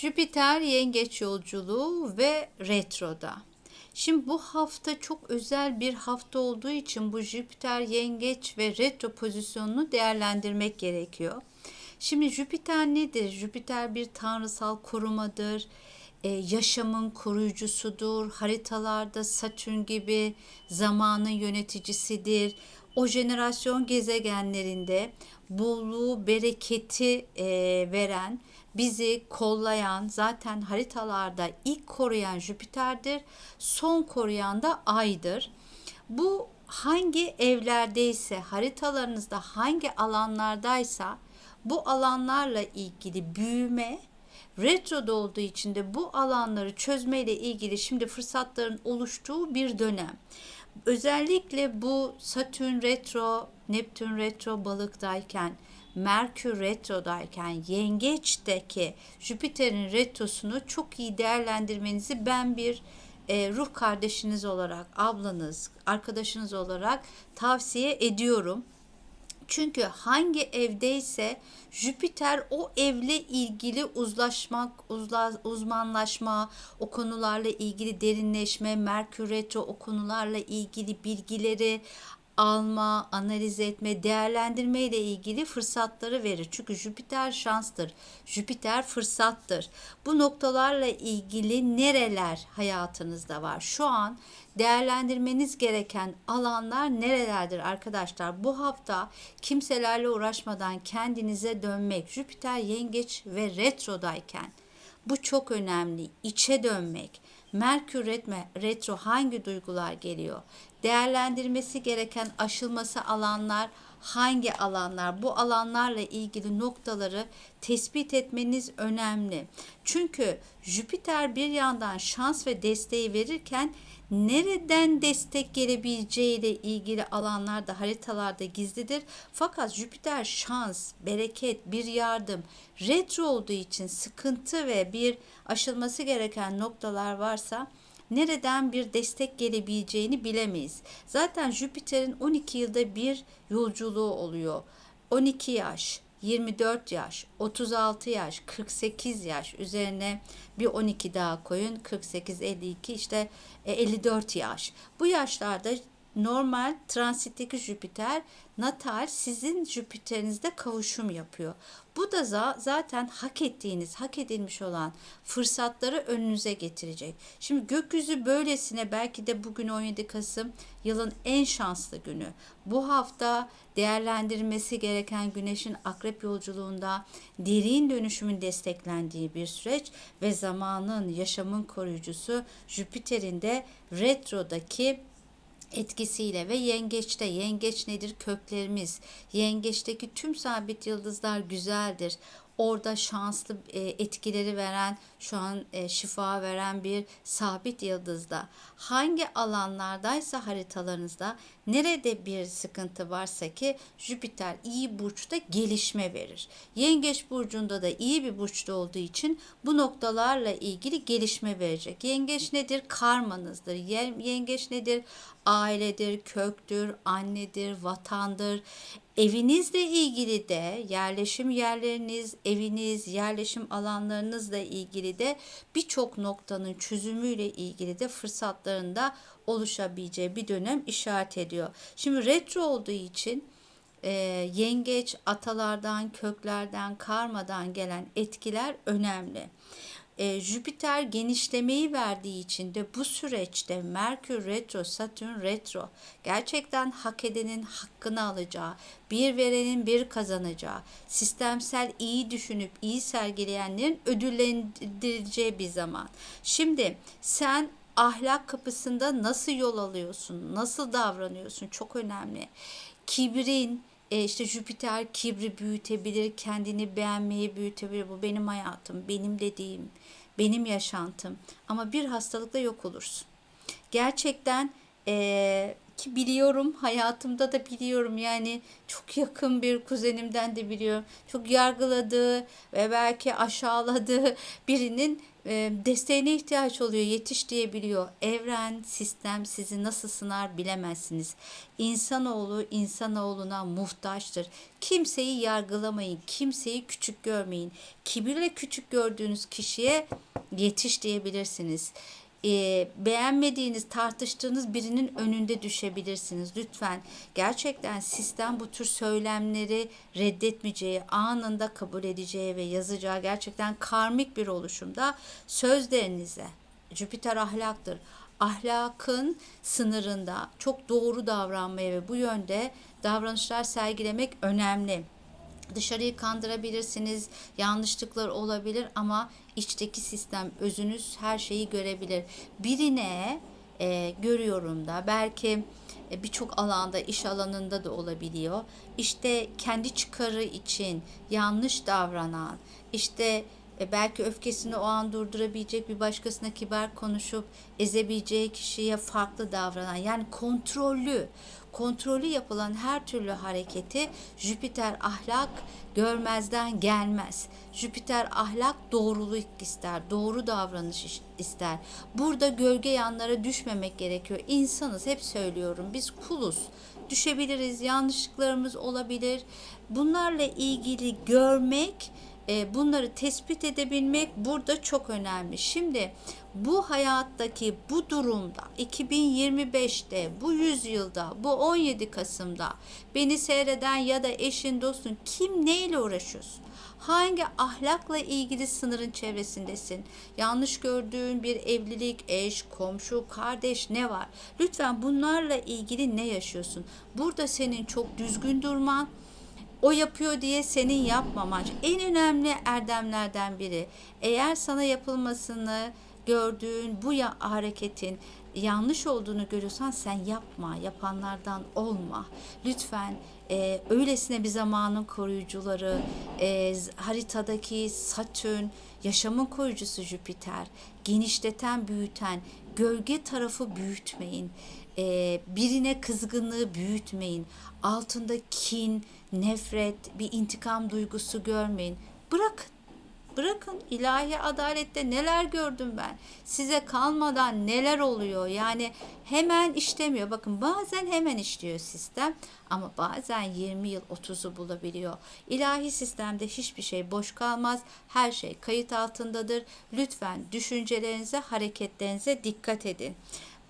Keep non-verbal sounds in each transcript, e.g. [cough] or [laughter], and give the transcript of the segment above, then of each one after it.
Jüpiter yengeç yolculuğu ve retroda. Şimdi bu hafta çok özel bir hafta olduğu için bu Jüpiter yengeç ve retro pozisyonunu değerlendirmek gerekiyor. Şimdi Jüpiter nedir? Jüpiter bir tanrısal korumadır. Ee, yaşamın koruyucusudur. Haritalarda Satürn gibi zamanın yöneticisidir. O jenerasyon gezegenlerinde bolluğu, bereketi e, veren, bizi kollayan, zaten haritalarda ilk koruyan Jüpiter'dir, son koruyan da Ay'dır. Bu hangi evlerdeyse, haritalarınızda hangi alanlardaysa bu alanlarla ilgili büyüme, retroda olduğu için de bu alanları çözmeyle ilgili şimdi fırsatların oluştuğu bir dönem. Özellikle bu Satürn retro, Neptün retro balıktayken, Merkür retrodayken, yengeçteki Jüpiter'in retrosunu çok iyi değerlendirmenizi ben bir e, ruh kardeşiniz olarak, ablanız, arkadaşınız olarak tavsiye ediyorum. Çünkü hangi evdeyse Jüpiter o evle ilgili uzlaşmak, uzla, uzmanlaşma, o konularla ilgili derinleşme, Merkür retro o konularla ilgili bilgileri alma, analiz etme, değerlendirme ile ilgili fırsatları verir. Çünkü Jüpiter şanstır. Jüpiter fırsattır. Bu noktalarla ilgili nereler hayatınızda var? Şu an değerlendirmeniz gereken alanlar nerelerdir arkadaşlar? Bu hafta kimselerle uğraşmadan kendinize dönmek, Jüpiter yengeç ve retrodayken bu çok önemli. İçe dönmek. Merkür retme, retro hangi duygular geliyor? Değerlendirmesi gereken aşılması alanlar hangi alanlar? Bu alanlarla ilgili noktaları tespit etmeniz önemli. Çünkü Jüpiter bir yandan şans ve desteği verirken nereden destek gelebileceği ile ilgili alanlar da haritalarda gizlidir. Fakat Jüpiter şans, bereket, bir yardım, retro olduğu için sıkıntı ve bir aşılması gereken noktalar varsa nereden bir destek gelebileceğini bilemeyiz. Zaten Jüpiter'in 12 yılda bir yolculuğu oluyor. 12 yaş, 24 yaş, 36 yaş, 48 yaş üzerine bir 12 daha koyun. 48, 52 işte 54 e, yaş. Bu yaşlarda normal transitteki Jüpiter natal sizin Jüpiterinizde kavuşum yapıyor. Bu da zaten hak ettiğiniz, hak edilmiş olan fırsatları önünüze getirecek. Şimdi gökyüzü böylesine belki de bugün 17 Kasım yılın en şanslı günü. Bu hafta değerlendirmesi gereken güneşin akrep yolculuğunda derin dönüşümün desteklendiği bir süreç ve zamanın, yaşamın koruyucusu Jüpiter'in de retrodaki etkisiyle ve yengeçte yengeç nedir köklerimiz yengeçteki tüm sabit yıldızlar güzeldir. Orada şanslı e, etkileri veren, şu an e, şifa veren bir sabit yıldızda hangi alanlardaysa haritalarınızda nerede bir sıkıntı varsa ki Jüpiter iyi burçta gelişme verir. Yengeç burcunda da iyi bir burçta olduğu için bu noktalarla ilgili gelişme verecek. Yengeç nedir? Karmanızdır. Yengeç nedir? Ailedir, köktür, annedir, vatandır. Evinizle ilgili de yerleşim yerleriniz, eviniz, yerleşim alanlarınızla ilgili de birçok noktanın çözümüyle ilgili de fırsatlarında oluşabileceği bir dönem işaret ediyor. Şimdi retro olduğu için e, yengeç atalardan, köklerden, karmadan gelen etkiler önemli e, Jüpiter genişlemeyi verdiği için de bu süreçte Merkür retro, Satürn retro gerçekten hak edenin hakkını alacağı, bir verenin bir kazanacağı, sistemsel iyi düşünüp iyi sergileyenlerin ödüllendirileceği bir zaman. Şimdi sen ahlak kapısında nasıl yol alıyorsun, nasıl davranıyorsun çok önemli. Kibrin, e işte Jüpiter kibri büyütebilir, kendini beğenmeyi büyütebilir. Bu benim hayatım, benim dediğim, benim yaşantım. Ama bir hastalıkla yok olursun. Gerçekten e, ki biliyorum hayatımda da biliyorum yani çok yakın bir kuzenimden de biliyorum. Çok yargıladığı ve belki aşağıladığı birinin e, desteğine ihtiyaç oluyor, yetiş diyebiliyor. Evren, sistem sizi nasıl sınar bilemezsiniz. İnsanoğlu insanoğluna muhtaçtır. Kimseyi yargılamayın, kimseyi küçük görmeyin. Kibirle küçük gördüğünüz kişiye yetiş diyebilirsiniz e, beğenmediğiniz, tartıştığınız birinin önünde düşebilirsiniz. Lütfen gerçekten sistem bu tür söylemleri reddetmeyeceği, anında kabul edeceği ve yazacağı gerçekten karmik bir oluşumda sözlerinize Jüpiter ahlaktır. Ahlakın sınırında çok doğru davranmaya ve bu yönde davranışlar sergilemek önemli. Dışarıyı kandırabilirsiniz, yanlışlıklar olabilir ama içteki sistem, özünüz her şeyi görebilir. Birine e, görüyorum da belki e, birçok alanda, iş alanında da olabiliyor. İşte kendi çıkarı için yanlış davranan, işte e, belki öfkesini o an durdurabilecek bir başkasına kibar konuşup ezebileceği kişiye farklı davranan yani kontrollü kontrollü yapılan her türlü hareketi Jüpiter ahlak görmezden gelmez. Jüpiter ahlak doğruluk ister, doğru davranış ister. Burada gölge yanlara düşmemek gerekiyor. İnsanız hep söylüyorum biz kuluz. Düşebiliriz, yanlışlıklarımız olabilir. Bunlarla ilgili görmek bunları tespit edebilmek burada çok önemli. Şimdi bu hayattaki bu durumda 2025'te bu yüzyılda bu 17 Kasım'da beni seyreden ya da eşin dostun kim neyle uğraşıyorsun? Hangi ahlakla ilgili sınırın çevresindesin? Yanlış gördüğün bir evlilik, eş, komşu, kardeş ne var? Lütfen bunlarla ilgili ne yaşıyorsun? Burada senin çok düzgün durman, o yapıyor diye senin yapmaman en önemli erdemlerden biri. Eğer sana yapılmasını gördüğün bu ya hareketin yanlış olduğunu görüyorsan sen yapma, yapanlardan olma. Lütfen e, öylesine bir zamanın koruyucuları, e, haritadaki Satürn, yaşamın koruyucusu Jüpiter, genişleten, büyüten, gölge tarafı büyütmeyin. E, birine kızgınlığı büyütmeyin. Altında kin, nefret, bir intikam duygusu görmeyin. Bırakın. Bırakın ilahi adalette neler gördüm ben. Size kalmadan neler oluyor. Yani hemen işlemiyor. Bakın bazen hemen işliyor sistem ama bazen 20 yıl 30'u bulabiliyor. İlahi sistemde hiçbir şey boş kalmaz. Her şey kayıt altındadır. Lütfen düşüncelerinize, hareketlerinize dikkat edin.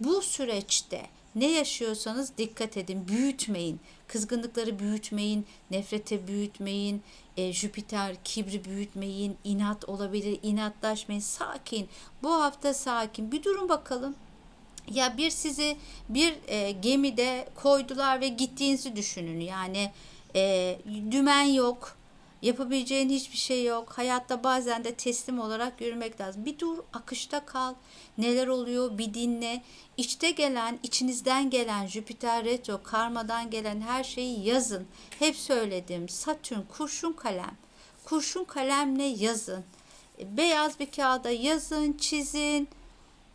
Bu süreçte ne yaşıyorsanız dikkat edin, büyütmeyin. Kızgınlıkları büyütmeyin, nefrete büyütmeyin, e, Jüpiter kibri büyütmeyin, inat olabilir, inatlaşmayın. Sakin. Bu hafta sakin. Bir durun bakalım. Ya bir sizi bir e, gemide koydular ve gittiğinizi düşünün. Yani e, dümen yok Yapabileceğin hiçbir şey yok. Hayatta bazen de teslim olarak yürümek lazım. Bir dur, akışta kal. Neler oluyor bir dinle. İçte gelen, içinizden gelen Jüpiter retro, karmadan gelen her şeyi yazın. Hep söyledim. Satürn, kurşun kalem. Kurşun kalemle yazın. Beyaz bir kağıda yazın, çizin.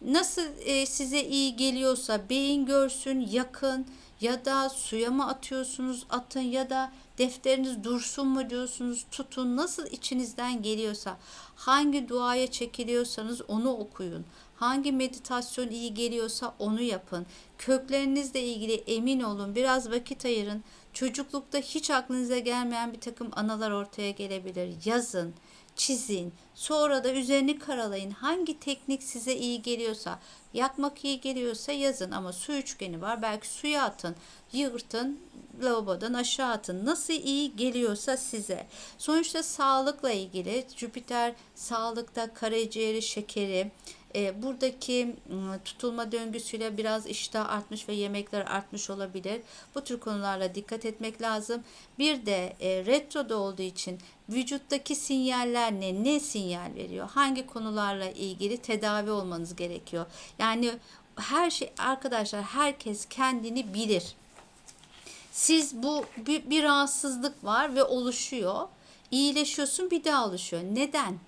Nasıl e, size iyi geliyorsa beyin görsün, yakın ya da suya mı atıyorsunuz atın ya da defteriniz dursun mu diyorsunuz tutun. Nasıl içinizden geliyorsa hangi duaya çekiliyorsanız onu okuyun. Hangi meditasyon iyi geliyorsa onu yapın. Köklerinizle ilgili emin olun biraz vakit ayırın. Çocuklukta hiç aklınıza gelmeyen bir takım analar ortaya gelebilir. Yazın çizin. Sonra da üzerini karalayın. Hangi teknik size iyi geliyorsa, yakmak iyi geliyorsa yazın ama su üçgeni var. Belki suya atın, yırtın, lavabodan aşağı atın. Nasıl iyi geliyorsa size. Sonuçta sağlıkla ilgili Jüpiter sağlıkta karaciğeri, şekeri, e, buradaki tutulma döngüsüyle biraz iştah artmış ve yemekler artmış olabilir. Bu tür konularla dikkat etmek lazım. Bir de e, retroda olduğu için vücuttaki sinyaller ne? Ne sinyal veriyor? Hangi konularla ilgili tedavi olmanız gerekiyor? Yani her şey arkadaşlar herkes kendini bilir. Siz bu bir, bir rahatsızlık var ve oluşuyor. İyileşiyorsun bir daha oluşuyor. Neden?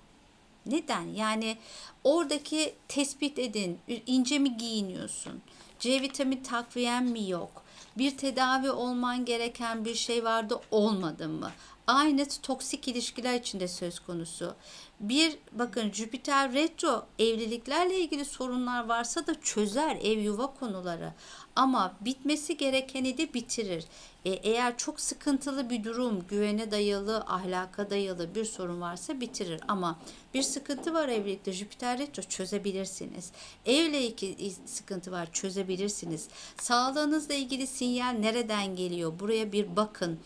Neden? Yani oradaki tespit edin. ince mi giyiniyorsun? C vitamini takviyen mi yok? Bir tedavi olman gereken bir şey vardı olmadı mı? aynı toksik ilişkiler içinde söz konusu. Bir bakın Jüpiter retro evliliklerle ilgili sorunlar varsa da çözer ev yuva konuları. Ama bitmesi gerekeni de bitirir. E, eğer çok sıkıntılı bir durum, güvene dayalı, ahlaka dayalı bir sorun varsa bitirir. Ama bir sıkıntı var evlilikte Jüpiter retro çözebilirsiniz. Evle ilgili sıkıntı var çözebilirsiniz. Sağlığınızla ilgili sinyal nereden geliyor? Buraya bir bakın.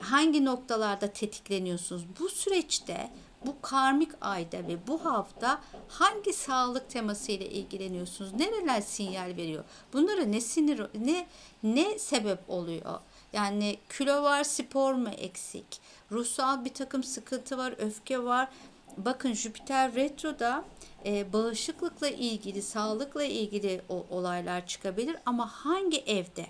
Hangi noktalarda tetikleniyorsunuz? Bu süreçte bu karmik ayda ve bu hafta hangi sağlık teması ile ilgileniyorsunuz? Nereler sinyal veriyor? Bunlara ne sinir ne ne sebep oluyor? Yani kilo var, spor mu eksik? Ruhsal bir takım sıkıntı var, öfke var. Bakın Jüpiter retroda e, bağışıklıkla ilgili, sağlıkla ilgili o, olaylar çıkabilir ama hangi evde?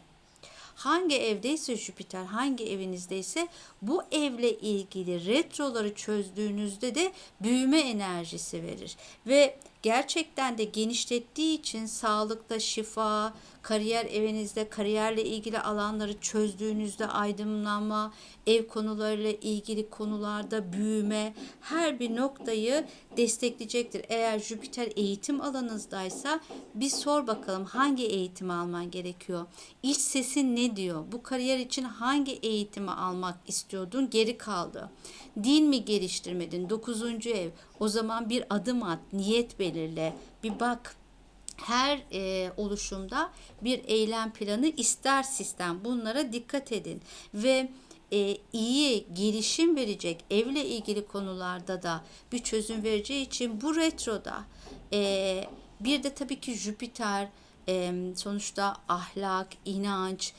Hangi evdeyse Jüpiter, hangi evinizdeyse bu evle ilgili retroları çözdüğünüzde de büyüme enerjisi verir. Ve gerçekten de genişlettiği için sağlıkta şifa, kariyer evinizde kariyerle ilgili alanları çözdüğünüzde aydınlanma, ev konularıyla ilgili konularda büyüme her bir noktayı destekleyecektir. Eğer Jüpiter eğitim alanınızdaysa bir sor bakalım hangi eğitimi alman gerekiyor? İç sesin ne diyor? Bu kariyer için hangi eğitimi almak istiyordun? Geri kaldı. Din mi geliştirmedin? Dokuzuncu ev. O zaman bir adım at, niyet belirle. Bir bak her e, oluşumda bir eylem planı ister sistem. Bunlara dikkat edin ve e, iyi gelişim verecek evle ilgili konularda da bir çözüm vereceği için bu retroda e, bir de tabii ki Jüpiter sonuçta ahlak, inanç,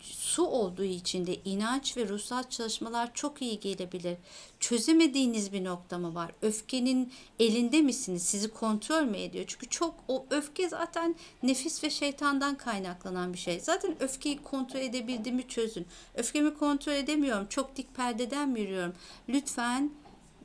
su olduğu için de inanç ve ruhsal çalışmalar çok iyi gelebilir. Çözemediğiniz bir nokta mı var? Öfkenin elinde misiniz? Sizi kontrol mü ediyor? Çünkü çok o öfke zaten nefis ve şeytandan kaynaklanan bir şey. Zaten öfkeyi kontrol edebildiğimi çözün. Öfkemi kontrol edemiyorum. Çok dik perdeden yürüyorum? Lütfen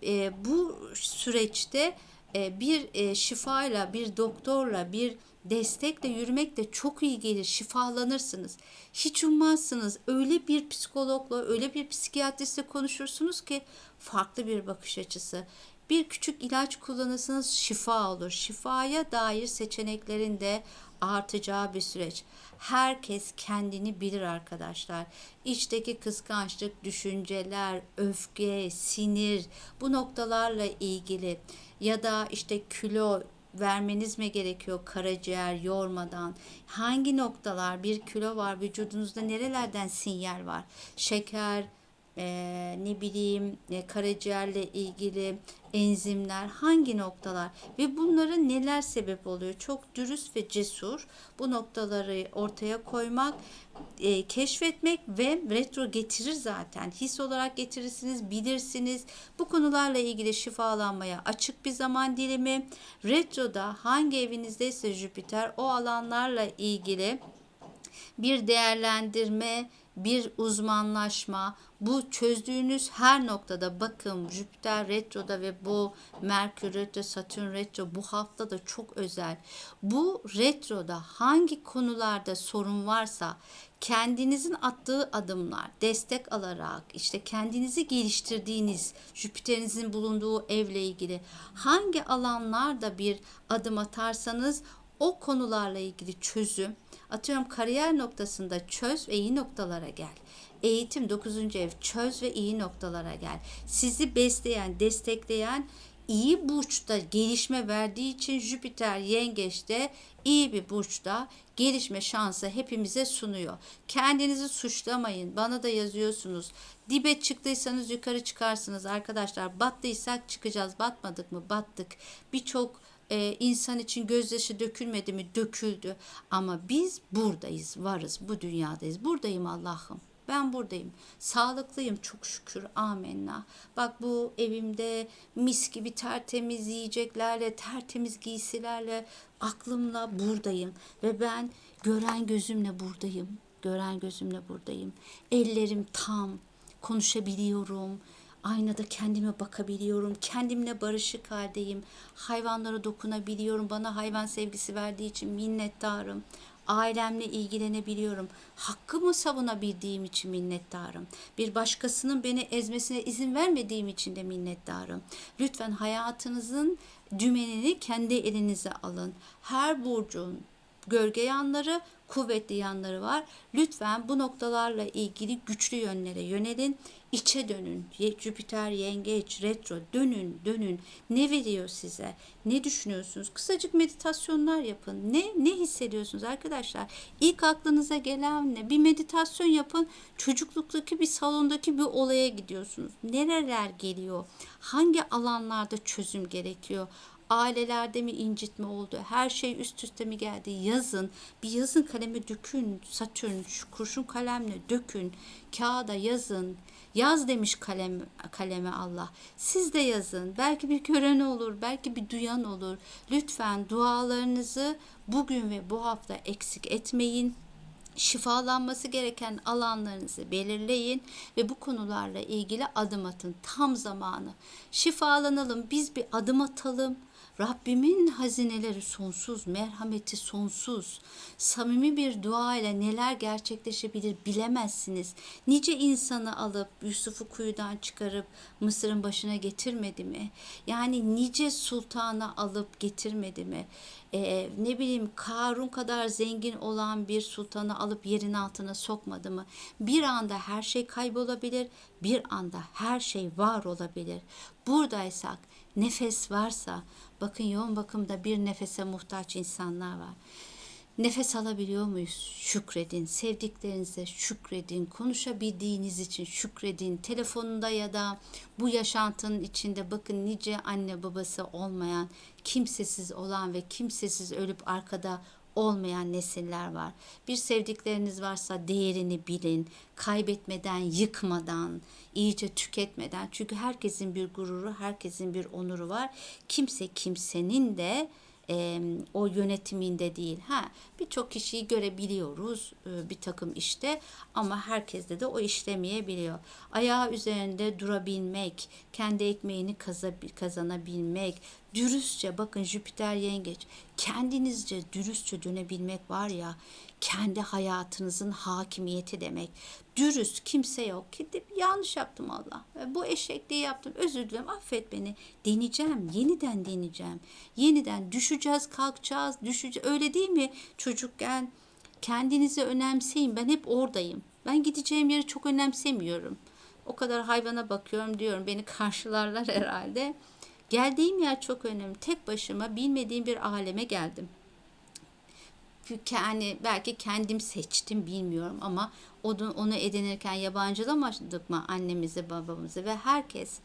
e, bu süreçte bir e, şifayla, bir doktorla, bir destekle yürümek de çok iyi gelir. Şifalanırsınız. Hiç ummazsınız. Öyle bir psikologla, öyle bir psikiyatristle konuşursunuz ki farklı bir bakış açısı. Bir küçük ilaç kullanırsanız şifa olur. Şifaya dair seçeneklerin de artacağı bir süreç. Herkes kendini bilir arkadaşlar. İçteki kıskançlık, düşünceler, öfke, sinir bu noktalarla ilgili ya da işte kilo vermeniz mi gerekiyor karaciğer yormadan? Hangi noktalar bir kilo var vücudunuzda nerelerden sinyal var? Şeker, e, ne bileyim e, karaciğerle ilgili enzimler hangi noktalar ve bunların neler sebep oluyor? Çok dürüst ve cesur bu noktaları ortaya koymak e, keşfetmek ve retro getirir zaten. His olarak getirirsiniz bilirsiniz. Bu konularla ilgili şifalanmaya açık bir zaman dilimi. Retroda hangi evinizdeyse Jüpiter o alanlarla ilgili bir değerlendirme bir uzmanlaşma, bu çözdüğünüz her noktada bakın Jüpiter retroda ve bu Merkür retro, Satürn retro bu hafta da çok özel. Bu retroda hangi konularda sorun varsa kendinizin attığı adımlar, destek alarak işte kendinizi geliştirdiğiniz Jüpiter'inizin bulunduğu evle ilgili hangi alanlarda bir adım atarsanız o konularla ilgili çözüm atıyorum kariyer noktasında çöz ve iyi noktalara gel. Eğitim 9. ev çöz ve iyi noktalara gel. Sizi besleyen, destekleyen iyi burçta gelişme verdiği için Jüpiter yengeçte iyi bir burçta gelişme şansı hepimize sunuyor. Kendinizi suçlamayın. Bana da yazıyorsunuz. Dibe çıktıysanız yukarı çıkarsınız arkadaşlar. Battıysak çıkacağız. Batmadık mı? Battık. Birçok e, insan için gözyaşı dökülmedi mi? Döküldü. Ama biz buradayız, varız, bu dünyadayız. Buradayım Allah'ım. Ben buradayım. Sağlıklıyım çok şükür. Amenna. Bak bu evimde mis gibi tertemiz yiyeceklerle, tertemiz giysilerle, aklımla buradayım. Ve ben gören gözümle buradayım. Gören gözümle buradayım. Ellerim tam. Konuşabiliyorum Aynada kendime bakabiliyorum. Kendimle barışık haldeyim. Hayvanlara dokunabiliyorum. Bana hayvan sevgisi verdiği için minnettarım. Ailemle ilgilenebiliyorum. Hakkımı savunabildiğim için minnettarım. Bir başkasının beni ezmesine izin vermediğim için de minnettarım. Lütfen hayatınızın dümenini kendi elinize alın. Her burcun gölge yanları, kuvvetli yanları var. Lütfen bu noktalarla ilgili güçlü yönlere yönelin. İçe dönün. Jüpiter, Yengeç, Retro dönün, dönün. Ne veriyor size? Ne düşünüyorsunuz? Kısacık meditasyonlar yapın. Ne ne hissediyorsunuz arkadaşlar? İlk aklınıza gelen ne? Bir meditasyon yapın. Çocukluktaki bir salondaki bir olaya gidiyorsunuz. Nereler geliyor? Hangi alanlarda çözüm gerekiyor? Ailelerde mi incitme oldu? Her şey üst üste mi geldi? Yazın. Bir yazın kalemi dökün. Satürn şu kurşun kalemle dökün. Kağıda yazın. Yaz demiş kalem kaleme Allah. Siz de yazın. Belki bir gören olur, belki bir duyan olur. Lütfen dualarınızı bugün ve bu hafta eksik etmeyin şifalanması gereken alanlarınızı belirleyin ve bu konularla ilgili adım atın. Tam zamanı. Şifalanalım, biz bir adım atalım. Rabbimin hazineleri sonsuz, merhameti sonsuz. Samimi bir dua ile neler gerçekleşebilir bilemezsiniz. Nice insanı alıp Yusuf'u kuyudan çıkarıp Mısır'ın başına getirmedi mi? Yani nice sultanı alıp getirmedi mi? Ee, ne bileyim Karun kadar zengin olan bir sultanı alıp yerin altına sokmadı mı? Bir anda her şey kaybolabilir, bir anda her şey var olabilir. Buradaysak, nefes varsa, bakın yoğun bakımda bir nefese muhtaç insanlar var. Nefes alabiliyor muyuz? Şükredin. Sevdiklerinize şükredin. Konuşabildiğiniz için şükredin. Telefonunda ya da bu yaşantının içinde bakın nice anne babası olmayan, kimsesiz olan ve kimsesiz ölüp arkada olmayan nesiller var. Bir sevdikleriniz varsa değerini bilin. Kaybetmeden, yıkmadan, iyice tüketmeden. Çünkü herkesin bir gururu, herkesin bir onuru var. Kimse kimsenin de e, o yönetiminde değil. Ha birçok kişiyi görebiliyoruz e, bir takım işte ama herkeste de o işlemeyebiliyor. Ayağı üzerinde durabilmek, kendi ekmeğini kaza- kazanabilmek, dürüstçe bakın Jüpiter yengeç kendinizce dürüstçe dönebilmek var ya kendi hayatınızın hakimiyeti demek. Dürüst kimse yok. Gidip yanlış yaptım Allah. E, Bu eşekliği yaptım. Özür dilerim. Affet beni. Deneyeceğim. Yeniden deneyeceğim. Yeniden düşeceğiz, kalkacağız, düşeceğiz. Öyle değil mi? Çocukken kendinizi önemseyin. Ben hep oradayım. Ben gideceğim yeri çok önemsemiyorum. O kadar hayvana bakıyorum diyorum. Beni karşılarlar herhalde. Geldiğim yer çok önemli. Tek başıma bilmediğim bir aleme geldim yani belki kendim seçtim bilmiyorum ama onu, onu edinirken yabancılamadık mı annemizi babamızı? Ve herkes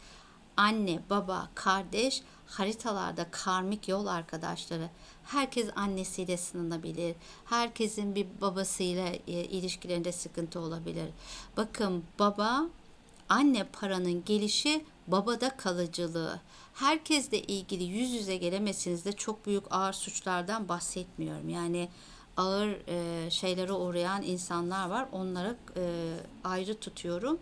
anne baba kardeş haritalarda karmik yol arkadaşları. Herkes annesiyle sınanabilir. Herkesin bir babasıyla e, ilişkilerinde sıkıntı olabilir. Bakın baba anne paranın gelişi babada kalıcılığı herkesle ilgili yüz yüze gelemesiniz de çok büyük ağır suçlardan bahsetmiyorum yani ağır e, şeylere uğrayan insanlar var. Onları e, ayrı tutuyorum.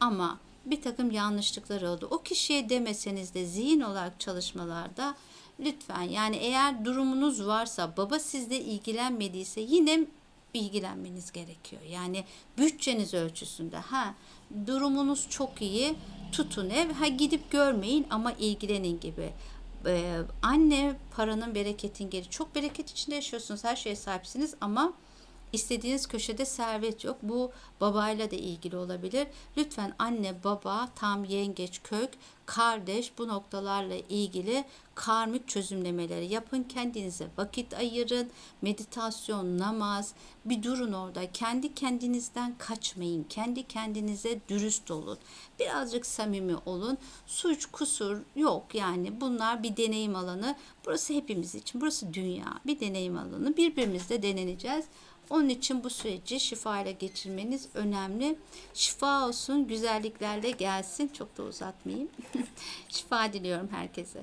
Ama bir takım yanlışlıklar oldu. O kişiye demeseniz de zihin olarak çalışmalarda lütfen yani eğer durumunuz varsa baba sizle ilgilenmediyse yine ilgilenmeniz gerekiyor. Yani bütçeniz ölçüsünde. Ha durumunuz çok iyi tutun ev. Ha gidip görmeyin ama ilgilenin gibi e, anne paranın bereketin geri. Çok bereket içinde yaşıyorsunuz. Her şeye sahipsiniz ama istediğiniz köşede servet yok. Bu babayla da ilgili olabilir. Lütfen anne, baba, tam yengeç, kök, kardeş bu noktalarla ilgili karmik çözümlemeleri yapın. Kendinize vakit ayırın. Meditasyon, namaz bir durun orada. Kendi kendinizden kaçmayın. Kendi kendinize dürüst olun. Birazcık samimi olun. Suç, kusur yok yani. Bunlar bir deneyim alanı. Burası hepimiz için. Burası dünya. Bir deneyim alanı. Birbirimizle deneneceğiz. Onun için bu süreci şifa ile geçirmeniz önemli. Şifa olsun, güzelliklerle gelsin. Çok da uzatmayayım. [laughs] şifa diliyorum herkese.